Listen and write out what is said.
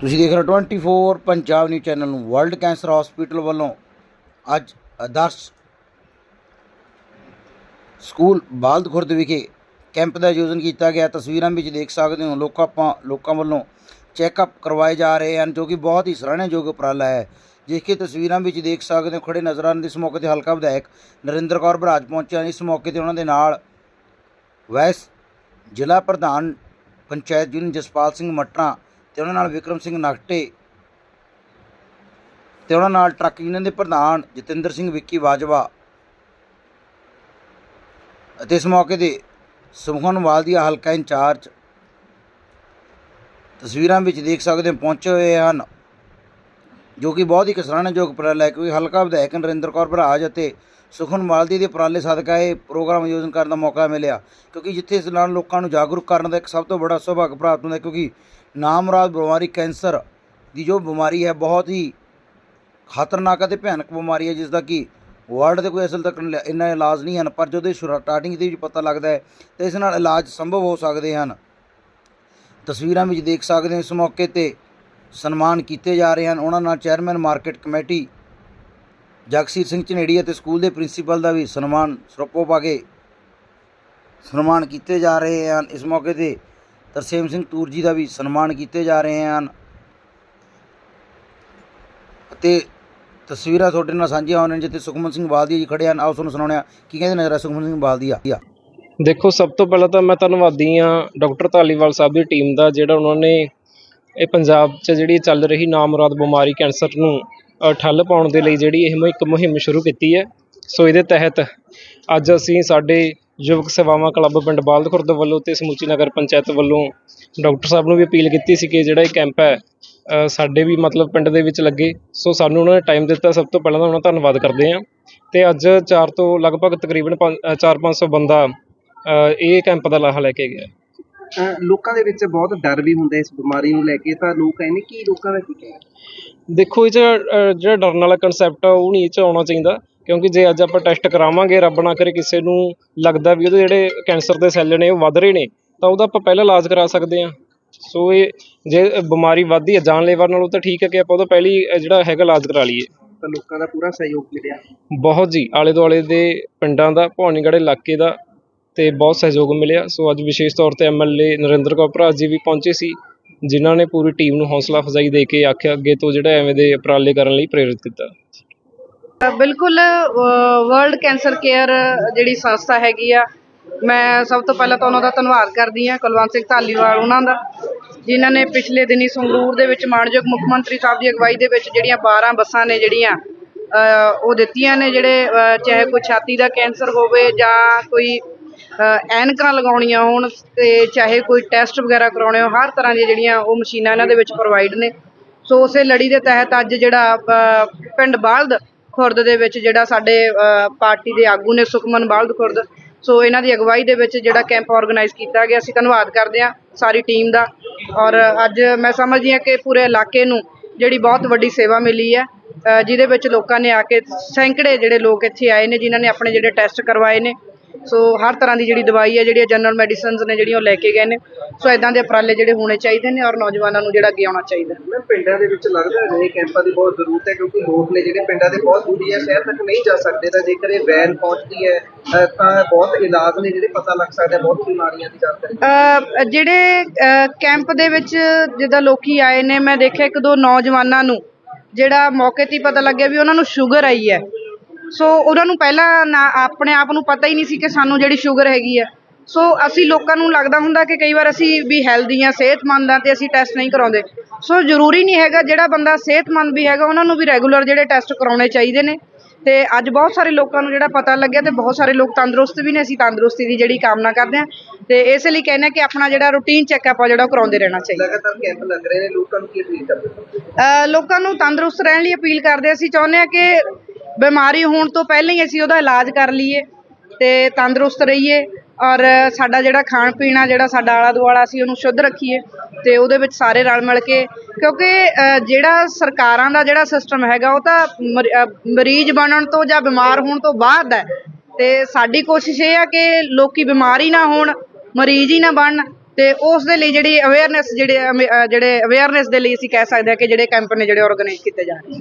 ਤੁਸੀਂ ਦੇਖ ਰਹੇ ਹੋ 24 ਪੰਜਾਬ ਨਿਊਜ਼ ਚੈਨਲ ਨੂੰ ਵਰਲਡ ਕੈਂਸਰ ਹਸਪੀਟਲ ਵੱਲੋਂ ਅੱਜ ਆਦਰਸ਼ ਸਕੂਲ ਬਾਲਦ ਖੁਰਦ ਵਿਖੇ ਕੈਂਪ ਦਾ ਆਯੋਜਨ ਕੀਤਾ ਗਿਆ। ਤਸਵੀਰਾਂ ਵਿੱਚ ਦੇਖ ਸਕਦੇ ਹੋ ਲੋਕਾਂ ਲੋਕਾਂ ਵੱਲੋਂ ਚੈੱਕਅਪ ਕਰਵਾਏ ਜਾ ਰਹੇ ਹਨ, ਜੋ ਕਿ ਬਹੁਤ ਹੀ ਸਰਾਹਣਯੋਗ ਉਪਰਾਲਾ ਹੈ। ਜਿਸ ਕਿ ਤਸਵੀਰਾਂ ਵਿੱਚ ਦੇਖ ਸਕਦੇ ਹੋ ਖੜੇ ਨਜ਼ਰ ਆਉਣ ਇਸ ਮੌਕੇ ਤੇ ਹਲਕਾ ਵਿਧਾਇਕ ਨਰਿੰਦਰ ਕੌਰ ਬਰਾਜ ਪਹੁੰਚੇ ਹਨ ਇਸ ਮੌਕੇ ਤੇ ਉਹਨਾਂ ਦੇ ਨਾਲ ਵੈਸ ਜ਼ਿਲ੍ਹਾ ਪ੍ਰਧਾਨ ਪੰਚਾਇਤ ਯੂਨੀਅਨ ਜਸਪਾਲ ਸਿੰਘ ਮਟਰਾ ਤੇ ਉਹਨਾਂ ਨਾਲ ਵਿਕਰਮ ਸਿੰਘ ਨਗਟੇ ਤੇ ਉਹਨਾਂ ਨਾਲ ਟਰੱਕ ਯੂਨੀਅਨ ਦੇ ਪ੍ਰਧਾਨ ਜਤਿੰਦਰ ਸਿੰਘ ਵਿੱਕੀ ਬਾਜਵਾ ਅਤੇ ਇਸ ਮੌਕੇ ਤੇ ਸਮੂਹਨ ਵਾਲਦੀਆ ਹਲਕਾ ਇੰਚਾਰਜ ਤਸਵੀਰਾਂ ਵਿੱਚ ਦੇਖ ਸਕਦੇ ਹੋ, ਪਹੁੰਚੇ ਹੋਏ ਹਨ, ਜੋ ਕਿ ਬਹੁਤ ਹੀ ਕਿਸਾਨਯੋਗ ਉਪਰਾਲਾ ਹੈ, ਕਿਉਂਕਿ ਹਲਕਾ ਵਿਧਾਇਕ ਨਰਿੰਦਰ ਕੌਰ ਭਰਾਜ ਅਤੇ ਸੁਖਨ ਮਾਲਦੀ ਦੇ ਉਪਰਾਲੇ ਸਦਕਾ ਇਹ ਪ੍ਰੋਗਰਾਮ ਆਯੋਜਨ ਕਰਨ ਦਾ ਮੌਕਾ ਮਿਲਿਆ, ਕਿਉਂਕਿ ਜਿੱਥੇ ਇਸ ਨਾਲ ਲੋਕਾਂ ਨੂੰ ਜਾਗਰੂਕ ਕਰਨ ਦਾ ਇੱਕ ਸਭ ਤੋਂ ਵੱਡਾ ਸੁਭਾਗ ਪ੍ਰਾਪਤ ਹੁੰਦਾ ਕਿਉਂਕਿ ਨਾਮਰਾਦ ਬਿਮਾਰੀ ਕੈਂਸਰ ਦੀ ਜੋ ਬਿਮਾਰੀ ਹੈ, ਬਹੁਤ ਹੀ ਖਤਰਨਾਕ ਅਤੇ ਭਿਆਨਕ ਬਿਮਾਰੀ ਹੈ, ਜਿਸ ਦਾ ਕਿ ਵਰਲਡ ਦੇ ਕੋਈ ਅਸਲ ਤੱਕ ਇੰਨਾ ਇਲਾਜ ਨਹੀਂ ਹਨ, ਪਰ ਜਦੋਂ ਸਟਾਰਟਿੰਗ ਦੇ ਵਿੱਚ ਪਤਾ ਲੱਗਦਾ ਹੈ, ਤਾਂ ਇਸ ਨਾਲ ਇਲਾਜ ਸੰਭਵ ਹੋ ਸਕਦੇ ਹਨ। ਤਸਵੀਰਾਂ ਵਿੱਚ ਦੇਖ ਸਕਦੇ ਹੋ, ਇਸ ਮੌਕੇ ਤੇ ਸਨਮਾਨ ਕੀਤੇ ਜਾ ਰਹੇ ਹਨ। ਉਹਨਾਂ ਨਾਲ chairman market committee Jagsir Singh Jhaneri ਅਤੇ ਸਕੂਲ ਦੇ ਪ੍ਰਿੰਸੀਪਲ ਦਾ ਵੀ ਸਨਮਾਨ ਸਰਪੋ ਪਾ ਕੇ ਸਨਮਾਨ ਕੀਤੇ ਜਾ ਰਹੇ ਹਨ। ਇਸ ਮੌਕੇ ਤੇ ਤਰਸੇਮ ਸਿੰਘ ਤੂਰ ਜੀ ਦਾ ਵੀ ਸਨਮਾਨ ਕੀਤੇ ਜਾ ਰਹੇ ਹਨ। ਅਤੇ ਤਸਵੀਰਾਂ ਤੁਹਾਡੇ ਨਾਲ ਸਾਂਝੀਆਂ ਹੋਣ ਜਿੱਥੇ ਸੁਖਮਨ ਸਿੰਘ ਬਾਲਦੀਆ ਜੀ ਖੜੇ ਹਨ। ਆਓ ਤੁਹਾਨੂੰ ਸੁਣਾਉਂਦੇ ਹਾਂ, ਕੀ ਕਹਿੰਦੇ ਨਜ਼ਰ ਆ ਸੁਖਮਨ ਸਿੰਘ ਬਾਲਦੀਆ? ਦੇਖੋ, ਸਭ ਤੋਂ ਪਹਿਲਾਂ ਤਾਂ ਮੈਂ ਧੰਨਵਾਦੀ ਹਾਂ, ਡਾਕਟਰ ਧਾਲੀਵਾਲ ਸਾਹਿਬ ਦੀ ਟੀਮ ਦਾ ਜਿਹੜਾ ਉਹਨਾਂ ਨੇ ਇਹ ਪੰਜਾਬ 'ਚ ਜਿਹੜੀ ਚੱਲ ਰਹੀ ਨਾਮੁਰਾਦ ਬਿਮਾਰੀ ਕੈਂਸਰ ਨੂੰ ਠੱਲ ਪਾਉਣ ਦੇ ਲਈ ਜਿਹੜੀ ਇਹ ਮੁ- ਇੱਕ ਮੁਹਿੰਮ ਸ਼ੁਰੂ ਕੀਤੀ ਹੈ। ਸੋ ਇਹਦੇ ਤਹਿਤ ਅੱਜ ਅਸੀਂ ਸਾਡੇ ਯੁਵਕ ਸੇਵਾਵਾਂ ਕਲੱਬ ਪਿੰਡ ਬਾਲਦ ਖੁਰਦ ਵੱਲੋਂ ਤੇ ਸਮੁੱਚੀ ਨਗਰ ਪੰਚਾਇਤ ਵੱਲੋਂ ਡਾਕਟਰ ਸਾਹਿਬ ਨੂੰ ਵੀ ਅਪੀਲ ਕੀਤੀ ਸੀ ਕਿ ਜਿਹੜਾ ਇਹ ਕੈਂਪ ਹੈ ਸਾਡੇ ਵੀ ਮਤਲਬ ਪਿੰਡ ਦੇ ਵਿੱਚ ਲੱਗੇ। ਸੋ ਸਾਨੂੰ ਉਹਨਾਂ ਨੇ ਟਾਈਮ ਦਿੱਤਾ। ਸਭ ਤੋਂ ਪਹਿਲਾਂ ਤਾਂ ਉਹਨਾਂ ਦਾ ਧੰਨਵਾਦ ਕਰਦੇ ਹਾਂ। ਤੇ ਅੱਜ 4 ਤੋਂ ਲਗਭਗ ਤਕਰੀਬਨ 4-500 ਬੰਦਾ ਇਹ ਕੈਂਪ ਦਾ ਲਾਹਾ ਲੈ ਕੇ ਗਿਆ। ਲੋਕਾਂ ਦੇ ਵਿੱਚ ਬਹੁਤ ਡਰ ਵੀ ਹੁੰਦਾ ਇਸ ਬਿਮਾਰੀ ਨੂੰ ਲੈ ਕੇ ਤਾਂ ਲੋਕ ਕਹਿੰਦੇ ਕੀ ਲੋਕਾਂ ਦਾ ਕੀ ਕਹਿਣਾ? ਦੇਖੋ ਇਹ 'ਚ ਅ, ਜਿਹੜਾ ਡਰਨ ਵਾਲਾ ਕਨਸੈਪਟ ਆ ਉਹ ਨਹੀਂ ਇਹ 'ਚ ਆਉਣਾ ਚਾਹੀਦਾ ਕਿਉਂਕਿ ਜੇ ਅੱਜ ਆਪਾਂ ਟੈਸਟ ਕਰਾਵਾਂਗੇ ਰੱਬ ਨਾ ਕਰੇ ਕਿਸੇ ਨੂੰ ਲੱਗਦਾ ਵੀ ਉਹਦੇ ਜਿਹੜੇ ਕੈਂਸਰ ਦੇ ਸੈੱਲ ਨੇ ਉਹ ਵੱਧ ਰਹੇ ਨੇ ਤਾਂ ਉਹਦਾ ਆਪਾਂ ਪਹਿਲਾਂ ਇਲਾਜ ਕਰਾ ਸਕਦੇ ਹਾਂ। ਸੋ ਇਹ ਜੇ ਬਿਮਾਰੀ ਵੱਧਦੀ ਹੈ ਜਾਨਲੇਵਾ ਨਾਲੋਂ ਤਾਂ ਠੀਕ ਹੈ ਕਿ ਆਪਾਂ ਉਹਦਾ ਪਹਿਲੀ ਅ, ਜਿਹੜਾ ਹੈਗਾ ਇਲਾਜ ਕਰਾ ਲਈਏ। ਤਾਂ ਲੋਕਾਂ ਦਾ ਪੂਰਾ ਸਹਿਯੋਗ ਮਿਲਿਆ। ਬਹੁਤ ਜੀ ਆਲੇ ਦੁਆਲੇ ਦੇ ਪਿੰਡਾਂ ਦਾ ਭਵਾਨੀਗੜ੍ਹ ਇਲਾਕੇ ਦਾ ਤੇ ਬਹੁਤ ਸਹਿਯੋਗ ਮਿਲਿਆ। ਸੋ ਅੱਜ ਵਿਸ਼ੇਸ਼ ਤੌਰ ਤੇ ਐਮਐਲਏ ਨਰਿੰਦਰ ਕੌਰ ਭਰਾ ਜੀ ਵੀ ਪਹੁੰਚੇ ਸੀ ਜਿਨ੍ਹਾਂ ਨੇ ਪੂਰੀ ਟੀਮ ਨੂੰ ਹੌਸਲਾ ਅਫਜ਼ਾਈ ਦੇ ਕੇ ਆਖਿਆ ਅੱਗੇ ਤੋਂ ਜਿਹੜਾ ਐਵੇਂ ਦੇ ਉਪਰਾਲੇ ਕਰਨ ਲਈ ਪ੍ਰੇਰਿਤ ਕੀਤਾ। ਬਿਲਕੁਲ ਵਰਲਡ ਕੈਂਸਰ ਕੇਅਰ ਜਿਹੜੀ ਸੰਸਥਾ ਹੈਗੀ ਆ ਮੈਂ ਸਭ ਤੋਂ ਪਹਿਲਾਂ ਤਾਂ ਉਹਨਾਂ ਦਾ ਧੰਨਵਾਦ ਕਰਦੀ ਹਾਂ ਕੁਲਵੰਤ ਸਿੰਘ ਧਾਲੀਵਾਲ ਉਹਨਾਂ ਦਾ ਜਿਨ੍ਹਾਂ ਨੇ ਪਿਛਲੇ ਦਿਨੀ ਸੰਗਰੂਰ ਦੇ ਵਿੱਚ ਮਾਨਯੋਗ ਮੁੱਖ ਮੰਤਰੀ ਸਾਹਿਬ ਦੀ ਅਗਵਾਈ ਦੇ ਵਿੱਚ ਜਿਹੜੀਆਂ 12 ਬੱਸਾਂ ਨੇ ਜਿਹੜੀਆਂ ਅ, ਉਹ ਦਿੱਤੀਆਂ ਨੇ ਜਿਹੜੇ ਚਾਹੇ ਕੋਈ ਛਾਤੀ ਦਾ ਕੈਂਸਰ ਹੋਵੇ ਜਾਂ ਕੋਈ ਐਨਕਾਂ ਲਗਾਉਣੀਆਂ ਹੋਣ ਤੇ ਚਾਹੇ ਕੋਈ ਟੈਸਟ ਵਗੈਰਾ ਕਰਾਉਣੇ ਹੋ ਹਰ ਤਰ੍ਹਾਂ ਦੀਆਂ ਜਿਹੜੀਆਂ ਉਹ ਮਸ਼ੀਨਾਂ ਇਹਨਾਂ ਦੇ ਵਿੱਚ ਪ੍ਰੋਵਾਈਡ ਨੇ। ਸੋ ਉਸੇ ਲੜੀ ਦੇ ਤਹਿਤ ਅੱਜ ਜਿਹੜਾ ਪਿੰਡ ਬਾਲਦ ਖੁਰਦ ਦੇ ਵਿੱਚ ਜਿਹੜਾ ਸਾਡੇ ਪਾਰਟੀ ਦੇ ਆਗੂ ਨੇ ਸੁਖਮਨ ਬਾਲਦ ਖੁਰਦ, ਸੋ ਇਹਨਾਂ ਦੀ ਅਗਵਾਈ ਦੇ ਵਿੱਚ ਜਿਹੜਾ ਕੈਂਪ ਆਰਗੇਨਾਈਜ਼ ਕੀਤਾ ਗਿਆ। ਅਸੀਂ ਧੰਨਵਾਦ ਕਰਦੇ ਹਾਂ ਸਾਰੀ ਟੀਮ ਦਾ। ਔਰ ਅੱਜ ਮੈਂ ਸਮਝਦੀ ਹਾਂ ਕਿ ਪੂਰੇ ਇਲਾਕੇ ਨੂੰ ਜਿਹੜੀ ਬਹੁਤ ਵੱਡੀ ਸੇਵਾ ਮਿਲੀ ਹੈ ਜਿਹਦੇ ਵਿੱਚ ਲੋਕਾਂ ਨੇ ਆ ਕੇ ਸੈਂਕੜੇ ਜਿਹੜੇ ਲੋਕ ਇੱਥੇ ਆਏ ਨੇ, ਜਿਨ੍ਹਾਂ ਨੇ ਆਪਣੇ ਜਿਹੜੇ ਟੈਸਟ ਕਰਵਾਏ ਨੇ। ਸੋ ਹਰ ਤਰ੍ਹਾਂ ਦੀ ਜਿਹੜੀ ਦਵਾਈ ਹੈ ਜਿਹੜੀਆਂ ਜਨਰਲ ਮੈਡੀਸਿਨਸ ਨੇ ਜਿਹੜੀਆਂ ਉਹ ਲੈ ਕੇ ਗਏ ਨੇ। ਸੋ ਇਦਾਂ ਦੇ ਉਪਰਾਲੇ ਜਿਹੜੇ ਹੋਣੇ ਚਾਹੀਦੇ ਨੇ ਔਰ ਨੌਜਵਾਨਾਂ ਨੂੰ ਜਿਹੜਾ ਅੱਗੇ ਆਉਣਾ ਚਾਹੀਦਾ ਮੈਂ ਪਿੰਡਾਂ ਦੇ ਵਿੱਚ ਲੱਗਦਾ ਹੈ ਅਜਿਹੇ ਕੈਂਪਾਂ ਦੀ ਬਹੁਤ ਜ਼ਰੂਰਤ ਹੈ ਕਿਉਂਕਿ ਲੋਕ ਨੇ ਜਿਹੜੇ ਪਿੰਡਾਂ ਦੇ ਬਹੁਤ ਦੂਰੀ ਹੈ ਸ਼ਹਿਰ ਤੱਕ ਨਹੀਂ ਜਾ ਸਕਦੇ। ਤਾਂ ਜੇਕਰ ਇਹ ਵੈਨ ਪਹੁੰਚਦੀ ਹੈ ਤਾਂ ਬਹੁਤ ਇਲਾਜ ਨੇ ਜਿਹੜੇ ਪਤਾ ਲੱਗ ਸਕਦੇ ਬਹੁਤ ਬਿਮਾਰੀਆਂ ਦੀ ਜਾਣਕਾਰੀ। ਜਿਹੜੇ ਕੈਂਪ ਦੇ ਵਿੱਚ ਜਿੱਦਾਂ ਲੋਕੀ ਆਏ ਨੇ ਮੈਂ ਦੇਖਿਆ ਇੱਕ ਦੋ ਨੌਜਵਾਨਾਂ ਨੂੰ ਜਿਹੜਾ ਮੌਕੇ ਤੇ ਪਤਾ ਲੱਗਿਆ ਵੀ ਉਹਨਾਂ ਨੂੰ ਸ਼ੂਗਰ ਆਈ ਹੈ। ਸੋ ਉਹਨਾਂ ਨੂੰ ਪਹਿਲਾਂ ਨਾ ਆਪਣੇ ਆਪ ਨੂੰ ਪਤਾ ਹੀ ਨਹੀਂ ਸੀ ਕਿ ਸਾਨੂੰ ਜਿਹੜੀ ਸ਼ੂਗਰ ਹੈਗੀ ਹੈ ਸੋ ਅਸੀਂ ਲੋਕਾਂ ਨੂੰ ਲੱਗਦਾ ਹੁੰਦਾ ਕਿ ਕਈ ਵਾਰ ਅਸੀਂ ਵੀ ਹੈਲਦੀ ਆ ਸਿਹਤਮੰਦ ਆ ਤੇ ਅਸੀਂ ਟੈਸਟ ਨਹੀਂ ਕਰਾਉਂਦੇ। ਸੋ ਜ਼ਰੂਰੀ ਨਹੀਂ ਹੈਗਾ ਜਿਹੜਾ ਬੰਦਾ ਸਿਹਤਮੰਦ ਵੀ ਹੈਗਾ ਉਹਨਾਂ ਨੂੰ ਵੀ ਰੈਗੂਲਰ ਜਿਹੜੇ ਟੈਸਟ ਕਰਾਉਣੇ ਚਾਹੀਦੇ ਨੇ। ਤੇ ਅੱਜ ਬਹੁਤ ਸਾਰੇ ਲੋਕਾਂ ਨੂੰ ਜਿਹੜਾ ਪਤਾ ਲੱਗਿਆ ਤੇ ਬਹੁਤ ਸਾਰੇ ਲੋਕ ਤੰਦਰੁਸਤ ਵੀ ਨੇ ਅਸੀਂ ਤੰਦਰੁਸਤੀ ਦੀ ਜਿਹੜੀ ਕਾਮਨਾ ਕਰਦੇ ਹਾਂ ਤੇ ਇਸ ਲਈ ਕਹਿੰਦੇ ਹਾਂ ਕਿ ਆਪਣਾ ਜਿਹੜਾ ਰੂਟੀਨ ਚੈੱਕਅਪ ਆ ਜਿਹੜਾ ਉਹ ਕਰਾਉਂਦੇ ਰਹਿਣਾ ਚਾਹੀਦਾ। ਲਗਾਤਾਰ ਕੈਂਪ ਲੱਗ ਰਹੇ ਨੇ ਲੋਕਾਂ ਨੂੰ ਕੀ ਅਪੀਲ ਕਰਦੇ ਹੋ? ਲੋਕਾਂ ਨੂੰ ਤੰਦਰੁਸਤ ਰਹਿਣ ਲਈ ਅਪੀਲ ਕਰਦੇ ਹਾਂ। ਅਸੀਂ ਚਾਹੁੰਦੇ ਹਾਂ ਕਿ ਬਿਮਾਰੀ ਹੋਣ ਤੋਂ ਪਹਿਲਾਂ ਹੀ ਅਸੀਂ ਉਹਦਾ ਇਲਾਜ ਕਰ ਲਈਏ ਤੇ ਤੰਦਰੁਸਤ ਰਹੀਏ ਔਰ ਸਾਡਾ ਜਿਹੜਾ ਖਾਣ ਪੀਣ ਆ, ਜਿਹੜਾ ਸਾਡਾ ਆਲਾ ਦੁਆਲਾ ਅਸੀਂ ਉਹਨੂੰ ਸ਼ੁੱਧ ਰੱਖੀਏ ਤੇ ਉਹਦੇ ਵਿੱਚ ਸਾਰੇ ਰਲ ਮਿਲ ਕੇ ਕਿਉਂਕਿ ਜਿਹੜਾ ਸਰਕਾਰਾਂ ਦਾ ਜਿਹੜਾ ਸਿਸਟਮ ਹੈਗਾ ਉਹ ਤਾਂ ਮਰ- ਮਰੀਜ਼ ਬਣਨ ਤੋਂ ਜਾਂ ਬਿਮਾਰ ਹੋਣ ਤੋਂ ਬਾਅਦ ਹੈ ਤੇ ਸਾਡੀ ਕੋਸ਼ਿਸ਼ ਇਹ ਆ ਕਿ ਲੋਕੀ ਬਿਮਾਰ ਹੀ ਨਾ ਹੋਣ, ਮਰੀਜ਼ ਹੀ ਨਾ ਬਣਨ ਤੇ ਉਸ ਦੇ ਲਈ ਜਿਹੜੀ ਅਵੇਅਰਨੈਸ ਜਿਹੜੇ ਅਮੇ- ਜਿਹੜੇ ਅਵੇਅਰਨੈਸ ਦੇ ਲਈ ਅਸੀਂ ਕਹਿ ਸਕਦੇ ਹਾਂ ਕਿ ਜਿਹੜੇ ਕੈਂਪ ਨੇ ਜਿਹੜੇ ਆਰਗੇਨਾਈਜ਼ ਕੀਤੇ ਜਾ ਰਹੇ